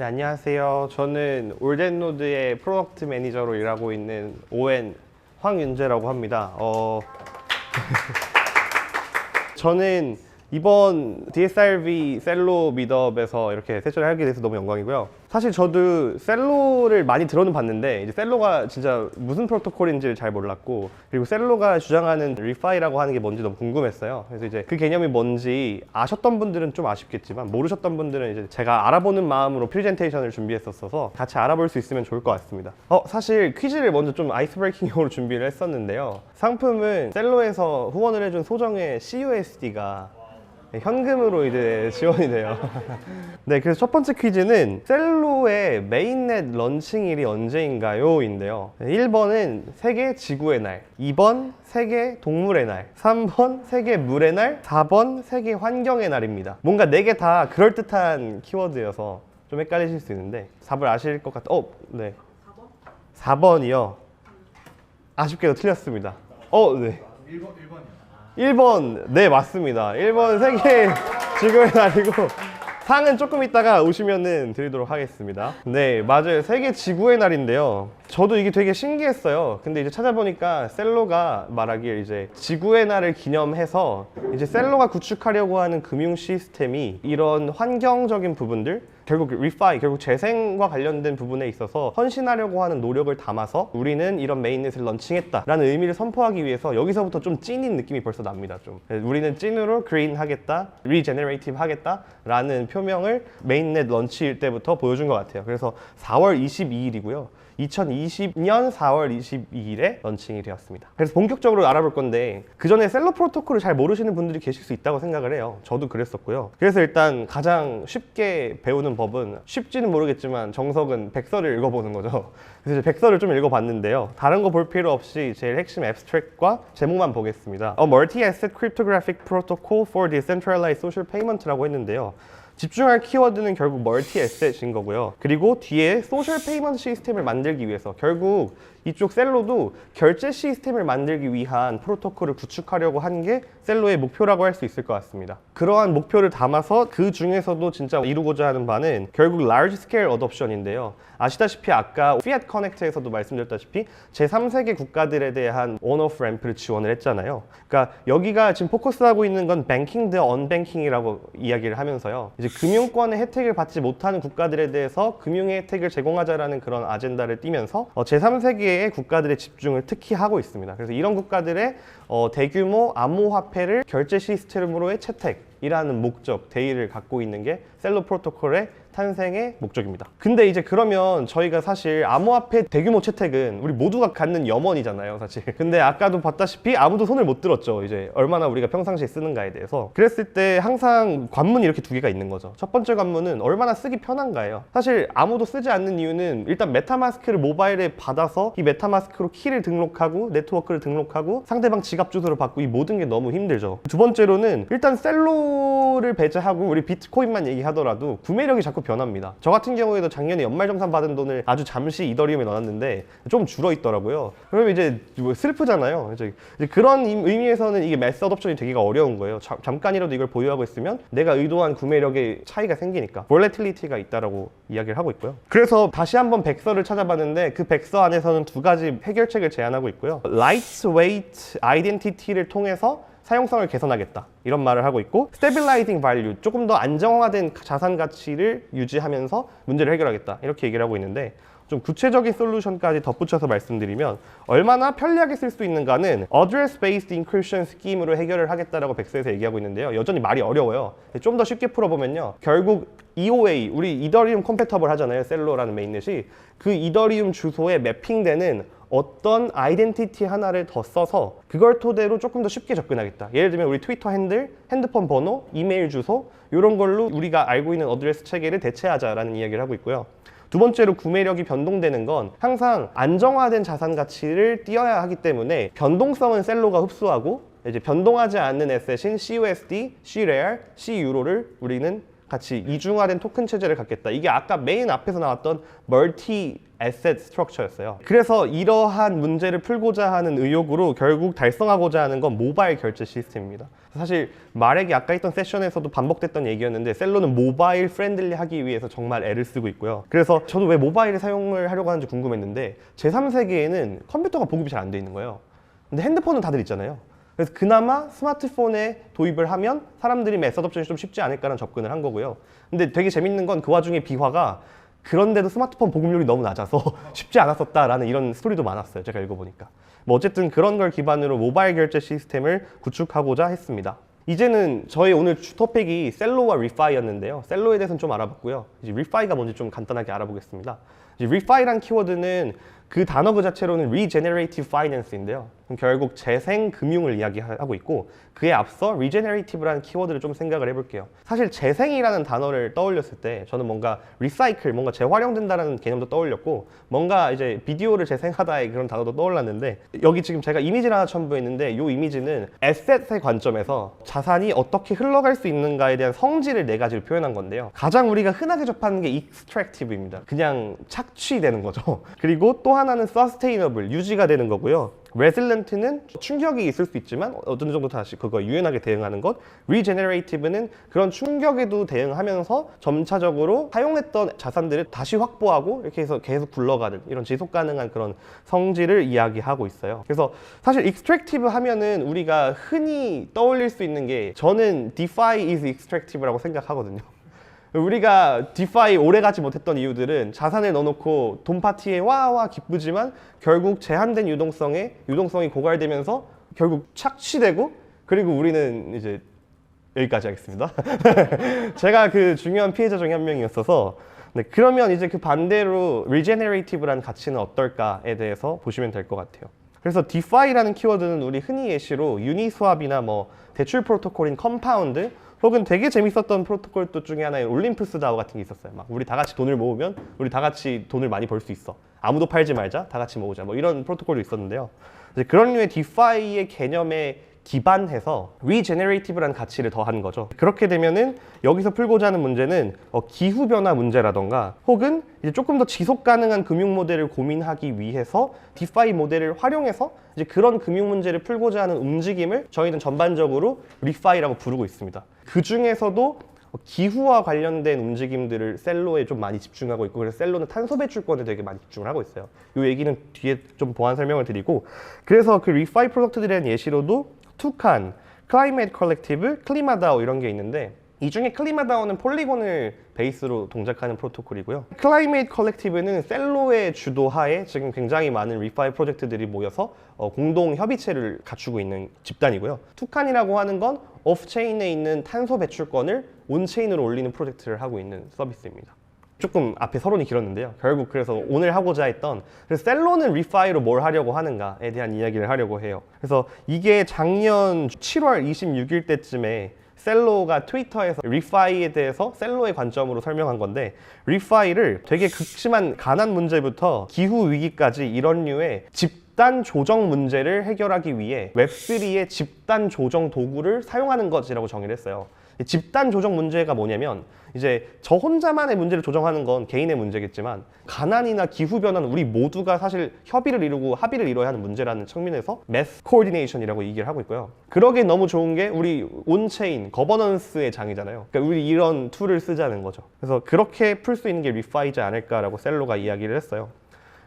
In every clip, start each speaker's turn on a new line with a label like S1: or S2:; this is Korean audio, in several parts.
S1: 네, 안녕하세요. 저는 올덴노드의 프로덕트 매니저로 일하고 있는 오엔 황윤재라고 합니다. 어... 저는 이번 DSRV 셀로 미드업에서 이렇게 세션을 하게 돼서 너무 영광이고요. 사실 저도 셀로를 많이 들어는 봤는데 이제 셀로가 진짜 무슨 프로토콜인지를 잘 몰랐고 그리고 셀로가 주장하는 리파이라고 하는 게 뭔지 너무 궁금했어요. 그래서 이제 그 개념이 뭔지 아셨던 분들은 좀 아쉽겠지만 모르셨던 분들은 이제 제가 알아보는 마음으로 프레젠테이션을 준비했었어서 같이 알아볼 수 있으면 좋을 것 같습니다. 어 사실 퀴즈를 먼저 좀 아이스 브레이킹용으로 준비를 했었는데요. 상품은 셀로에서 후원을 해준 소정의 CUSD가 현금으로 이제 지원이 돼요. 네, 그래서 첫 번째 퀴즈는 셀로의 메인넷 런칭일이 언제인가요? 인데요. 1번은 세계 지구의 날, 2번 세계 동물의 날, 3번 세계 물의 날, 4번 세계 환경의 날입니다. 뭔가 4개 다 그럴듯한 키워드여서 좀 헷갈리실 수 있는데 4번 아실 것 같아. 어, 네. 4번? 4번이요. 아쉽게도 틀렸습니다. 어, 네.
S2: 1번 1번이요.
S1: 1번. 네 맞습니다. 1번 세계 지구의 날이고 상은 조금 있다가 오시면은 드리도록 하겠습니다. 네 맞아요. 세계 지구의 날인데요 저도 이게 되게 신기했어요 근데 이제 찾아보니까 셀로가 말하길 이제 지구의 날을 기념해서 이제 셀로가 구축하려고 하는 금융 시스템이 이런 환경적인 부분들 결국 리파이 결국 재생과 관련된 부분에 있어서 헌신하려고 하는 노력을 담아서 우리는 이런 메인넷을 런칭했다라는 의미를 선포하기 위해서 여기서부터 좀 찐인 느낌이 벌써 납니다. 좀 네, 우리는 찐으로 그린 하겠다, 리제너레이티브 하겠다라는 표명을 메인넷 런치일 때부터 보여준 것 같아요. 그래서 4월 22일이고요. 2020년 4월 22일에 런칭이 되었습니다. 그래서 본격적으로 알아볼 건데 그 전에 셀러 프로토콜을 잘 모르시는 분들이 계실 수 있다고 생각을 해요. 저도 그랬었고요. 그래서 일단 가장 쉽게 배우는 법은 쉽지는 모르겠지만 정석은 백서를 읽어보는 거죠. 그래서 이제 백서를 좀 읽어봤는데요. 다른 거 볼 필요 없이 제일 핵심 앱스트랙과 제목만 보겠습니다. A Multi-Asset Cryptographic Protocol for Decentralized Social Payment라고 했는데요. 집중할 키워드는 결국 멀티 에셋인 거고요. 그리고 뒤에 소셜 페이먼트 시스템을 만들기 위해서 결국 이쪽 셀로도 결제 시스템을 만들기 위한 프로토콜을 구축하려고 한 게 셀로의 목표라고 할 수 있을 것 같습니다. 그러한 목표를 담아서 그 중에서도 진짜 이루고자 하는 바는 결국 large scale adoption인데요. 아시다시피 아까 피앗 커넥트에서도 말씀드렸다시피 제3세계 국가들에 대한 on-off 램프를 지원을 했잖아요. 그러니까 여기가 지금 포커스하고 있는 건 뱅킹 대 언뱅킹이라고 이야기를 하면서요. 이제 금융권의 혜택을 받지 못하는 국가들에 대해서 금융의 혜택을 제공하자라는 그런 아젠다를 띠면서 어, 제3세계 의 국가들의 집중을 특히 하고 있습니다. 그래서 이런 국가들의 어, 대규모 암호화폐를 결제 시스템으로의 채택이라는 목적, 대의를 갖고 있는 게 셀로 프로토콜의 탄생의 목적입니다. 근데 이제 그러면 저희가 사실 암호화폐 대규모 채택은 우리 모두가 갖는 염원이잖아요, 사실. 근데 아까도 봤다시피 아무도 손을 못 들었죠. 이제 얼마나 우리가 평상시에 쓰는가에 대해서. 그랬을 때 항상 관문이 이렇게 두 개가 있는 거죠. 첫 번째 관문은 얼마나 쓰기 편한가예요. 사실 아무도 쓰지 않는 이유는 일단 메타마스크를 모바일에 받아서 이 메타마스크로 키를 등록하고 네트워크를 등록하고 상대방 지갑 주소를 받고 이 모든 게 너무 힘들죠. 두 번째로는 일단 셀로를 배제하고 우리 비트코인만 얘기하더라도 구매력이 자꾸 변합니다. 저 같은 경우에도 작년에 연말정산 받은 돈을 아주 잠시 이더리움에 넣어놨는데 좀 줄어 있더라고요. 그러면 이제 뭐 슬프잖아요. 이제 그런 임- 의미에서는 이게 매스 어덥션이 되기가 어려운 거예요. 자- 잠깐이라도 이걸 보유하고 있으면 내가 의도한 구매력의 차이가 생기니까 볼레틸리티가 있다라고 이야기를 하고 있고요. 그래서 다시 한번 백서를 찾아봤는데 그 백서 안에서는 두 가지 해결책을 제안하고 있고요. Lightweight Identity를 통해서 사용성을 개선하겠다. 이런 말을 하고 있고 Stabilizing Value 조금 더 안정화된 자산 가치를 유지하면서 문제를 해결하겠다. 이렇게 얘기를 하고 있는데 좀 구체적인 솔루션까지 덧붙여서 말씀드리면 얼마나 편리하게 쓸 수 있는가는 Address Based Encryption Scheme으로 해결을 하겠다라고 백서에서 얘기하고 있는데요. 여전히 말이 어려워요. 좀 더 쉽게 풀어보면요. 결국 EOA 우리 이더리움 컴패터블 하잖아요. 셀로라는 메인넷이. 그 이더리움 주소에 매핑되는 어떤 아이덴티티 하나를 더 써서 그걸 토대로 조금 더 쉽게 접근하겠다. 예를 들면 우리 트위터 핸들, 핸드폰 번호, 이메일 주소 이런 걸로 우리가 알고 있는 어드레스 체계를 대체하자라는 이야기를 하고 있고요. 두 번째로 구매력이 변동되는 건 항상 안정화된 자산 가치를 띄어야 하기 때문에 변동성은 셀로가 흡수하고 이제 변동하지 않는 에셋인 CUSD, CREAL, CEURO를 우리는 같이 이중화된 토큰 체제를 갖겠다. 이게 아까 메인 앞에서 나왔던 멀티 에셋 스트럭처였어요. 그래서 이러한 문제를 풀고자 하는 의욕으로 결국 달성하고자 하는 건 모바일 결제 시스템입니다. 사실 마렉이 아까 있던 세션에서도 반복됐던 얘기였는데 셀로는 모바일 프렌들리 하기 위해서 정말 애를 쓰고 있고요. 그래서 저도 왜 모바일을 사용을 하려고 하는지 궁금했는데 제3세계에는 컴퓨터가 보급이 잘 안 돼 있는 거예요. 근데 핸드폰은 다들 있잖아요. 그래서 그나마 스마트폰에 도입을 하면 사람들이 메서드 옵션이 좀 쉽지 않을까라는 접근을 한 거고요. 근데 되게 재밌는 건 그 와중에 비화가 그런데도 스마트폰 보급률이 너무 낮아서 쉽지 않았었다라는 이런 스토리도 많았어요. 제가 읽어보니까. 뭐 어쨌든 그런 걸 기반으로 모바일 결제 시스템을 구축하고자 했습니다. 이제는 저희 오늘 주 토픽이 셀로와 리파이였는데요. 셀로에 대해서는 좀 알아봤고요. 이제 리파이가 뭔지 좀 간단하게 알아보겠습니다. 이제 리파이란 키워드는 그 단어 그 자체로는 regenerative finance인데요. 그럼 결국 재생 금융을 이야기하고 있고 그에 앞서 regenerative라는 키워드를 좀 생각을 해볼게요. 사실 재생이라는 단어를 떠올렸을 때 저는 뭔가 recycle, 뭔가 재활용된다라는 개념도 떠올렸고 뭔가 이제 비디오를 재생하다의 그런 단어도 떠올랐는데 여기 지금 제가 이미지를 하나 첨부했는데 이 이미지는 에셋의 관점에서 자산이 어떻게 흘러갈 수 있는가에 대한 성질을 네 가지로 표현한 건데요. 가장 우리가 흔하게 접하는 게 extractive입니다. 그냥 착취되는 거죠. 그리고 또 하나는 sustainable, 유지가 되는 거고요. 레실런트는 충격이 있을 수 있지만 어느 정도 다시 그거 유연하게 대응하는 것 리제네레이티브는 그런 충격에도 대응하면서 점차적으로 사용했던 자산들을 다시 확보하고 이렇게 해서 계속 굴러가는 이런 지속 가능한 그런 성질을 이야기하고 있어요. 그래서 사실 extractive 하면은 우리가 흔히 떠올릴 수 있는 게 저는 DeFi is extractive라고 생각하거든요 우리가 디파이 오래 가지 못했던 이유들은 자산을 넣어놓고 돈 파티에 와와 기쁘지만 결국 제한된 유동성에 유동성이 고갈되면서 결국 착취되고 그리고 우리는 이제 여기까지 하겠습니다. 제가 그 중요한 피해자 중에 한 명이었어서 네, 그러면 이제 그 반대로 regenerative라는 가치는 어떨까에 대해서 보시면 될 것 같아요. 그래서 DeFi라는 키워드는 우리 흔히 예시로 유니스왑이나 뭐 대출 프로토콜인 컴파운드 혹은 되게 재밌었던 프로토콜 또 중에 하나인 올림푸스 다오 같은 게 있었어요. 막 우리 다 같이 돈을 모으면 우리 다 같이 돈을 많이 벌 수 있어. 아무도 팔지 말자. 다 같이 모으자. 뭐 이런 프로토콜도 있었는데요. 그런 류의 디파이의 개념에 기반해서 regenerative라는 가치를 더한 거죠. 그렇게 되면은 여기서 풀고자 하는 문제는 어, 기후 변화 문제라던가 혹은 이제 조금 더 지속 가능한 금융 모델을 고민하기 위해서 디파이 모델을 활용해서 이제 그런 금융 문제를 풀고자 하는 움직임을 저희는 전반적으로 리파이라고 부르고 있습니다. 그 중에서도 기후와 관련된 움직임들을 셀로에 좀 많이 집중하고 있고 그래서 셀로는 탄소 배출권에 되게 많이 집중을 하고 있어요. 이 얘기는 뒤에 좀 보완 설명을 드리고 그래서 그 리파이 프로덕트들에 대한 예시로도 투칸, 클라이메이트 컬렉티브, 클리마다오 이런 게 있는데 이 중에 클리마다오는 폴리곤을 베이스로 동작하는 프로토콜이고요. 클라이메이트 컬렉티브는 셀로의 주도하에 지금 굉장히 많은 리파이 프로젝트들이 모여서 어, 공동 협의체를 갖추고 있는 집단이고요. 투칸이라고 하는 건 오프체인에 있는 탄소 배출권을 온체인으로 올리는 프로젝트를 하고 있는 서비스입니다. 조금 앞에 서론이 길었는데요. 결국 그래서 오늘 하고자 했던 그래서 셀로는 리파이로 뭘 하려고 하는가에 대한 이야기를 하려고 해요. 그래서 이게 작년 7월 26일 때쯤에 셀로가 트위터에서 리파이에 대해서 셀로의 관점으로 설명한 건데 리파이를 되게 극심한 가난 문제부터 기후 위기까지 이런 류의 집단 조정 문제를 해결하기 위해 웹3의 집단 조정 도구를 사용하는 것이라고 정의를 했어요. 집단 조정 문제가 뭐냐면 이제 저 혼자만의 문제를 조정하는 건 개인의 문제겠지만 가난이나 기후 변화는 우리 모두가 사실 협의를 이루고 합의를 이뤄야 하는 문제라는 측면에서 매스 코디네이션이라고 얘기를 하고 있고요. 그러기에 너무 좋은 게 우리 온체인 거버넌스의 장이잖아요. 그러니까 우리 이런 툴을 쓰자는 거죠. 그래서 그렇게 풀 수 있는 게 리파이지 않을까라고 셀로가 이야기를 했어요.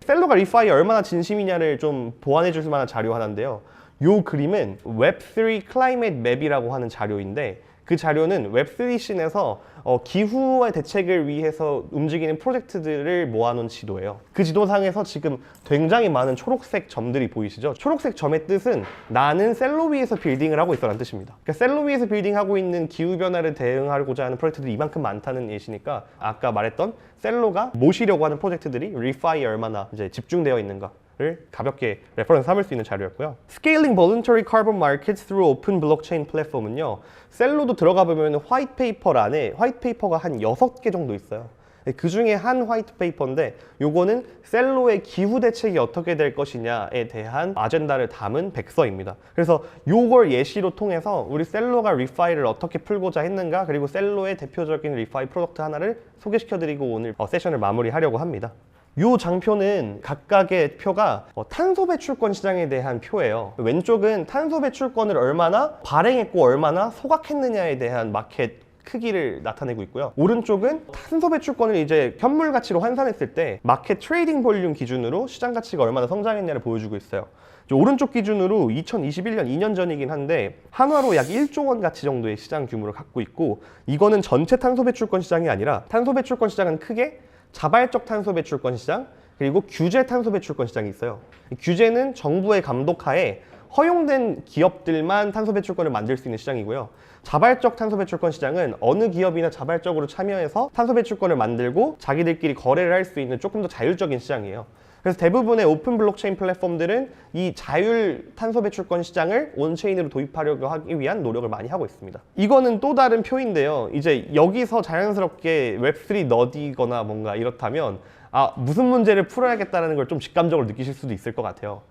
S1: 셀로가 리파이에 얼마나 진심이냐를 좀 보완해 줄 만한 자료 하나인데요. 요 그림은 웹3 클라이밋 맵이라고 하는 자료인데 그 자료는 웹3 씬에서 어, 기후의 대책을 위해서 움직이는 프로젝트들을 모아놓은 지도예요. 그 지도상에서 지금 굉장히 많은 초록색 점들이 보이시죠? 초록색 점의 뜻은 나는 셀로 위에서 빌딩을 하고 있어라는 뜻입니다. 그러니까 셀로 위에서 빌딩하고 있는 기후 변화를 대응하고자 하는 프로젝트들이 이만큼 많다는 예시니까 아까 말했던 셀로가 모시려고 하는 프로젝트들이 리파이에 얼마나 이제 집중되어 있는가 를 가볍게 레퍼런스 삼을 수 있는 자료였고요. Scaling Voluntary Carbon Markets Through Open Blockchain Platform은요. 셀로도 들어가 보면 화이트 페이퍼 안에 화이트 페이퍼가 한 6개 정도 있어요. 그 중에 한 화이트 페이퍼인데 요거는 셀로의 기후 대책이 어떻게 될 것이냐에 대한 아젠다를 담은 백서입니다. 그래서 요걸 예시로 통해서 우리 셀로가 리파이를 어떻게 풀고자 했는가 그리고 셀로의 대표적인 리파이 프로덕트 하나를 소개시켜드리고 오늘 어, 세션을 마무리하려고 합니다. 요 장표는 각각의 표가 어, 탄소 배출권 시장에 대한 표예요. 왼쪽은 탄소 배출권을 얼마나 발행했고 얼마나 소각했느냐에 대한 마켓 크기를 나타내고 있고요. 오른쪽은 탄소 배출권을 이제 현물 가치로 환산했을 때 마켓 트레이딩 볼륨 기준으로 시장 가치가 얼마나 성장했냐를 보여주고 있어요. 오른쪽 기준으로 2021년 2년 전이긴 한데 한화로 약 1조 원 가치 정도의 시장 규모를 갖고 있고 이거는 전체 탄소 배출권 시장이 아니라 탄소 배출권 시장은 크게 자발적 탄소 배출권 시장 그리고 규제 탄소 배출권 시장이 있어요. 이 규제는 정부의 감독하에 허용된 기업들만 탄소 배출권을 만들 수 있는 시장이고요. 자발적 탄소 배출권 시장은 어느 기업이나 자발적으로 참여해서 탄소 배출권을 만들고 자기들끼리 거래를 할 수 있는 조금 더 자율적인 시장이에요. 그래서 대부분의 오픈 블록체인 플랫폼들은 이 자율 탄소 배출권 시장을 온체인으로 도입하려고 하기 위한 노력을 많이 하고 있습니다. 이거는 또 다른 표인데요. 이제 여기서 자연스럽게 웹3 너디거나 뭔가 이렇다면 아, 무슨 문제를 풀어야겠다는 걸 좀 직감적으로 느끼실 수도 있을 것 같아요.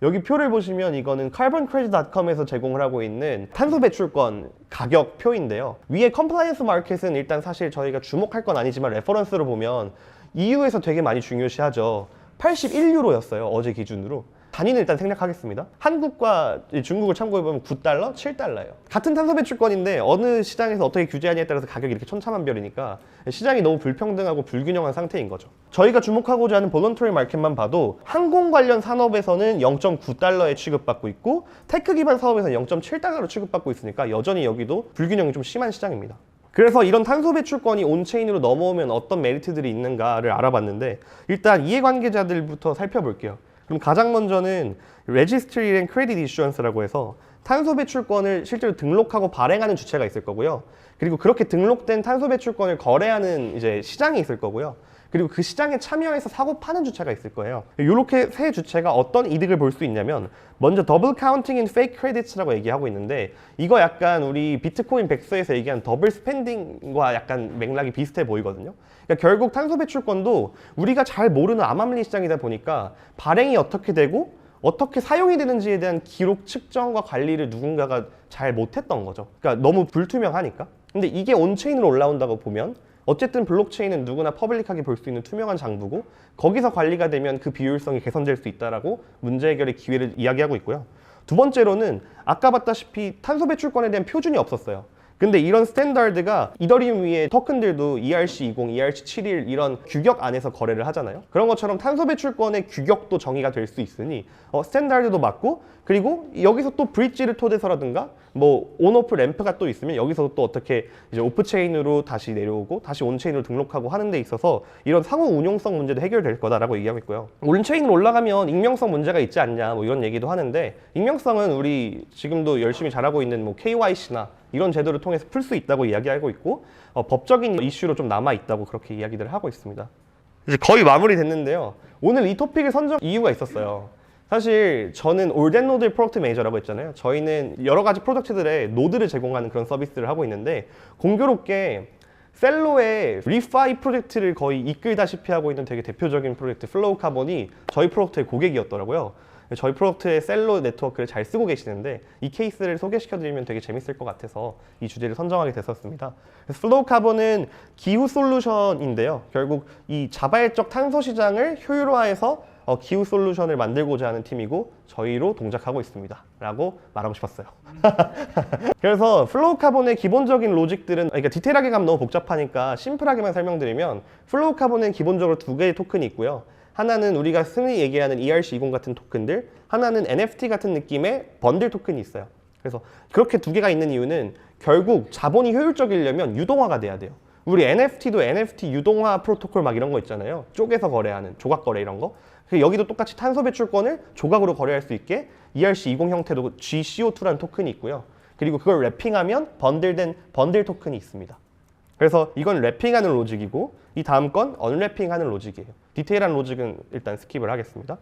S1: 여기 표를 보시면 이거는 carbon-credit.com에서 제공을 하고 있는 탄소 배출권 가격 표인데요. 위에 컴플라이언스 마켓은 일단 사실 저희가 주목할 건 아니지만 레퍼런스로 보면 EU에서 되게 많이 중요시하죠. 81유로였어요. 어제 기준으로. 단위는 일단 생략하겠습니다. 한국과 중국을 참고해보면 9달러, 7달러예요. 같은 탄소 배출권인데 어느 시장에서 어떻게 규제하냐에 따라서 가격이 이렇게 천차만별이니까 시장이 너무 불평등하고 불균형한 상태인 거죠. 저희가 주목하고자 하는 볼런터리 마켓만 봐도 항공 관련 산업에서는 0.9달러에 취급받고 있고 테크 기반 사업에서는 0.7달러로 취급받고 있으니까 여전히 여기도 불균형이 좀 심한 시장입니다. 그래서 이런 탄소 배출권이 온체인으로 넘어오면 어떤 메리트들이 있는가를 알아봤는데 일단 이해관계자들부터 살펴볼게요. 그럼 가장 먼저는 Registry and Credit Issuance라고 해서 탄소 배출권을 실제로 등록하고 발행하는 주체가 있을 거고요. 그리고 그렇게 등록된 탄소 배출권을 거래하는 이제 시장이 있을 거고요. 그리고 그 시장에 참여해서 사고 파는 주체가 있을 거예요. 이렇게 세 주체가 어떤 이득을 볼 수 있냐면 먼저 더블 카운팅 인 페이크 크레디트라고 얘기하고 있는데 이거 약간 우리 비트코인 백서에서 얘기한 더블 스펜딩과 약간 맥락이 비슷해 보이거든요. 그러니까 결국 탄소 배출권도 우리가 잘 모르는 암암리 시장이다 보니까 발행이 어떻게 되고 어떻게 사용이 되는지에 대한 기록 측정과 관리를 누군가가 잘 못했던 거죠. 그러니까 너무 불투명하니까. 근데 이게 온체인으로 올라온다고 보면 어쨌든 블록체인은 누구나 퍼블릭하게 볼 수 있는 투명한 장부고 거기서 관리가 되면 그 비효율성이 개선될 수 있다라고 문제 해결의 기회를 이야기하고 있고요. 두 번째로는 아까 봤다시피 탄소 배출권에 대한 표준이 없었어요. 근데 이런 스탠다드가 이더리움 위에 토큰들도 ERC20, ERC71 이런 규격 안에서 거래를 하잖아요. 그런 것처럼 탄소 배출권의 규격도 정의가 될 수 있으니 어, 스탠다드도 맞고 그리고 여기서 또 브릿지를 토대서라든가 뭐 온오프 램프가 또 있으면 여기서 또 어떻게 이제 오프 체인으로 다시 내려오고 다시 온 체인으로 등록하고 하는 데 있어서 이런 상호 운용성 문제도 해결될 거다라고 얘기하고 있고요. 온 체인으로 올라가면 익명성 문제가 있지 않냐 뭐 이런 얘기도 하는데 익명성은 우리 지금도 열심히 잘하고 있는 뭐 KYC나 이런 제도를 통해서 풀 수 있다고 이야기하고 있고 어, 법적인 이슈로 좀 남아 있다고 그렇게 이야기들을 하고 있습니다. 이제 거의 마무리 됐는데요. 오늘 이 토픽을 선정 이유가 있었어요. 사실 저는 올덴 노드 프로덕트 매니저라고 했잖아요. 저희는 여러 가지 프로덕트들의 노드를 제공하는 그런 서비스를 하고 있는데 공교롭게 셀로의 리파이 프로젝트를 거의 이끌다시피 하고 있는 되게 대표적인 프로젝트 플로우 카본이 저희 프로젝트의 고객이었더라고요. 저희 프로젝트의 셀로 네트워크를 잘 쓰고 계시는데 이 케이스를 소개시켜드리면 되게 재밌을 것 같아서 이 주제를 선정하게 됐었습니다. 플로우 카본은 기후 솔루션인데요. 결국 이 자발적 탄소 시장을 효율화해서 어, 기후 솔루션을 만들고자 하는 팀이고 저희로 동작하고 있습니다. 라고 말하고 싶었어요. 그래서 플로우 카본의 기본적인 로직들은 그러니까 디테일하게 가면 너무 복잡하니까 심플하게만 설명드리면 플로우 카본은 기본적으로 두 개의 토큰이 있고요. 하나는 우리가 흔히 얘기하는 ERC20 같은 토큰들, 하나는 NFT 같은 느낌의 번들 토큰이 있어요. 그래서 그렇게 두 개가 있는 이유는 결국 자본이 효율적이려면 유동화가 돼야 돼요. 우리 NFT도 NFT 유동화 프로토콜 막 이런 거 있잖아요. 쪼개서 거래하는 조각 거래 이런 거. 그 여기도 똑같이 탄소 배출권을 조각으로 거래할 수 있게 ERC20 형태로 GCO2라는 토큰이 있고요. 그리고 그걸 랩핑하면 번들된 번들 토큰이 있습니다. 그래서 이건 랩핑하는 로직이고 이 다음 건 언랩핑하는 로직이에요. 디테일한 로직은 일단 스킵을 하겠습니다.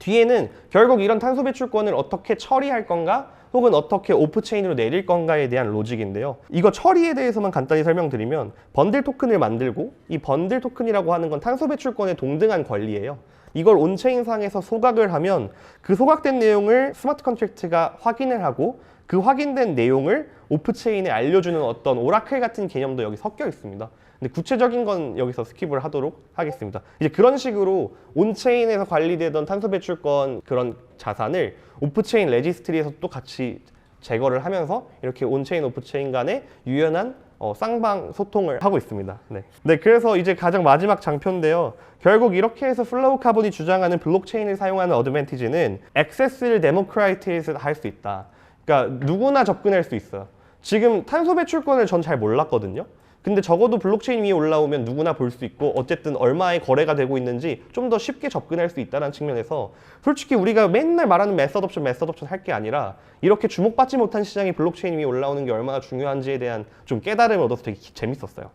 S1: 뒤에는 결국 이런 탄소 배출권을 어떻게 처리할 건가, 혹은 어떻게 오프체인으로 내릴 건가에 대한 로직인데요. 이거 처리에 대해서만 간단히 설명드리면 번들 토큰을 만들고 이 번들 토큰이라고 하는 건 탄소 배출권의 동등한 권리예요. 이걸 온체인상에서 소각을 하면 그 소각된 내용을 스마트 컨트랙트가 확인을 하고 그 확인된 내용을 오프체인에 알려주는 어떤 오라클 같은 개념도 여기 섞여 있습니다. 근데 구체적인 건 여기서 스킵을 하도록 하겠습니다. 이제 그런 식으로 온체인에서 관리되던 탄소 배출권 그런 자산을 오프체인 레지스트리에서 또 같이 제거를 하면서 이렇게 온체인 오프체인 간의 유연한 어, 쌍방 소통을 하고 있습니다. 네. 네, 그래서 이제 가장 마지막 장표인데요. 결국 이렇게 해서 플로우 카본이 주장하는 블록체인을 사용하는 어드밴티지는 액세스를 데모크라이트에서 할 수 있다. 그러니까 누구나 접근할 수 있어요. 지금 탄소 배출권을 전 잘 몰랐거든요. 근데 적어도 블록체인 위에 올라오면 누구나 볼 수 있고 어쨌든 얼마의 거래가 되고 있는지 좀 더 쉽게 접근할 수 있다는 측면에서 솔직히 우리가 맨날 말하는 메서드 옵션 메서드 옵션 할 게 아니라 이렇게 주목받지 못한 시장이 블록체인 위에 올라오는 게 얼마나 중요한지에 대한 좀 깨달음을 얻어서 되게 기- 재밌었어요.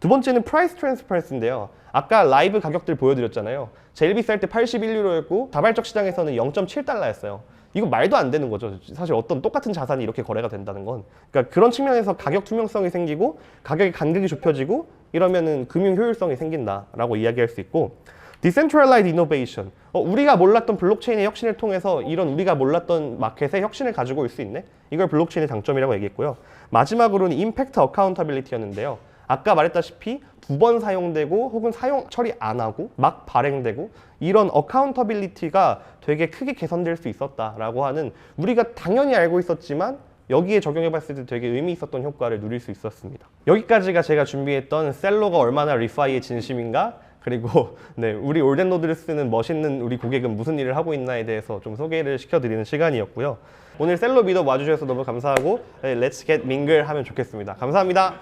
S1: 두 번째는 프라이스 트랜스퍼런스인데요. 아까 라이브 가격들 보여드렸잖아요. 제일 비쌀 때 81유로였고 자발적 시장에서는 0.7달러였어요. 이거 말도 안 되는 거죠. 사실 어떤 똑같은 자산이 이렇게 거래가 된다는 건. 그러니까 그런 측면에서 가격 투명성이 생기고 가격의 간격이 좁혀지고 이러면은 금융 효율성이 생긴다라고 이야기할 수 있고 Decentralized Innovation. 어, 우리가 몰랐던 블록체인의 혁신을 통해서 이런 우리가 몰랐던 마켓의 혁신을 가지고 올 수 있네. 이걸 블록체인의 장점이라고 얘기했고요. 마지막으로는 Impact Accountability였는데요. 아까 말했다시피 두 번 사용되고 혹은 사용 처리 안 하고 막 발행되고 이런 어카운터빌리티가 되게 크게 개선될 수 있었다라고 하는 우리가 당연히 알고 있었지만 여기에 적용해 봤을 때 되게 의미 있었던 효과를 누릴 수 있었습니다. 여기까지가 제가 준비했던 셀러가 얼마나 리파이의 진심인가 그리고 네, 우리 올덴 노드를 쓰는 멋있는 우리 고객은 무슨 일을 하고 있나에 대해서 좀 소개를 시켜드리는 시간이었고요. 오늘 셀러 미더 와주셔서 너무 감사하고 네, Let's get mingle 하면 좋겠습니다. 감사합니다.